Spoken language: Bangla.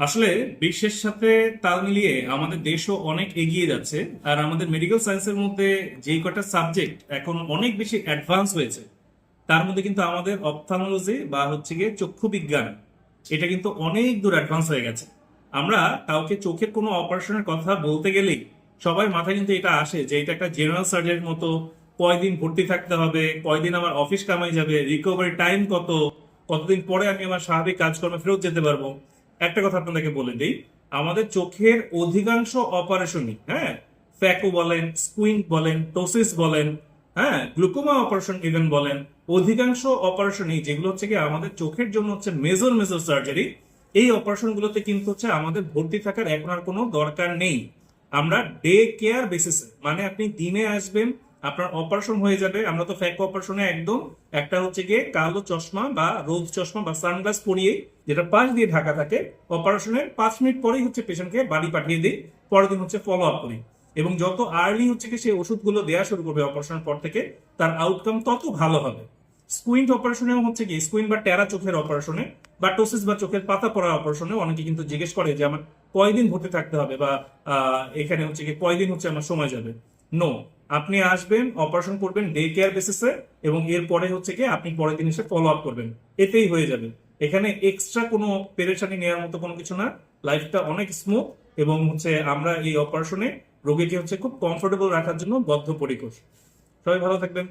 আসলে বিশ্বের সাথে তাল মিলিয়ে আমাদের দেশও অনেক এগিয়ে যাচ্ছে, আর আমাদের মেডিকেল সায়েন্সের মধ্যে যেই কটা সাবজেক্ট এখন অনেক বেশি অ্যাডভান্স হয়েছে, তার মধ্যে কিন্তু আমাদের অপথামোলজি বা হচ্ছে গিয়ে চক্ষু বিজ্ঞান, এটা কিন্তু অনেক দূর অ্যাডভান্স হয়ে গেছে। আমরা কাউকে চোখের কোনো অপারেশনের কথা বলতে গেলেই সবাই মাথায় কিন্তু এটা আসে যে এটা একটা জেনারেল সার্জারির মতো, কয়দিন ভর্তি থাকতে হবে, কয়দিন আমার অফিস কামাই যাবে রিকভারি টাইম কত, কতদিন পরে আমি আমার স্বাভাবিক কাজকর্মে ফেরত যেতে পারব। একটা কথা আপনাদেরকে বলে দিই, আমাদের চোখের অধিকাংশ অপারেশনই হ্যাঁ ফ্যাকো বলেন, স্কুইন্ট বলেন, টোসিস বলেন হ্যাঁ গ্লুকোমা অপারেশন ইভেন বলেন, অধিকাংশ অপারেশনই যেগুলো হচ্ছে কি আমাদের চোখের জন্য হচ্ছে মেজর মেজর সার্জারি এই অপারেশনগুলোতে কিন্তু হচ্ছে আমাদের ভর্তি থাকার এখন আর কোনো দরকার নেই। আমরা ডে কেয়ার বেসিসে মানে আপনি দিনে আসবেন আপনার অপারেশন হয়ে যাবে। আমরা তো ফ্যাক অপারেশনে একদম একটা হচ্ছে গিয়ে কালো চশমা বা রোদ চশমা বা সানগ্লাস পরিয়ে যেটা পাশ দিয়ে ঢাকা থাকে অপারেশনের পাঁচ মিনিট পরেই হচ্ছে পেশেন্টকে বাড়ি পাঠিয়ে দিই, পরের দিন হচ্ছে ফলো আপ করি। এবং যত আর্লি হচ্ছে কি সেই ওষুধগুলো দেওয়া শুরু করবে অপারেশনের পর থেকে, তার আউটকাম তত ভালো হবে। স্কুইন্ট অপারেশনেও হচ্ছে কি স্কুইন বা টেরা চোখের অপারেশনে বা টোসিস বা চোখের পাতা পড়া অপারেশনে অনেকে কিন্তু জিজ্ঞেস করে যে, আমার কয়দিন ভর্তি থাকতে হবে? বা এখানে হচ্ছে কি কয়দিন হচ্ছে আমার সময় যাবে? নো আপনি আসবেন অপারেশন করবেন ডে কেয়ার বেসিসে এবং এরপরে হচ্ছে কি আপনি পরের দিন এসে ফলো আপ করবেন। এতেই হয়ে যাবে। এখানে এক্সট্রা কোনো পেরেশানি নেওয়ার মতো কোনো কিছু না। লাইফটা অনেক স্মুথ এবং হচ্ছে আমরা এই অপারেশনে রোগীকে হচ্ছে খুব কমফোর্টেবল রাখার জন্য বদ্ধপরিকর। সবাই ভালো থাকবেন।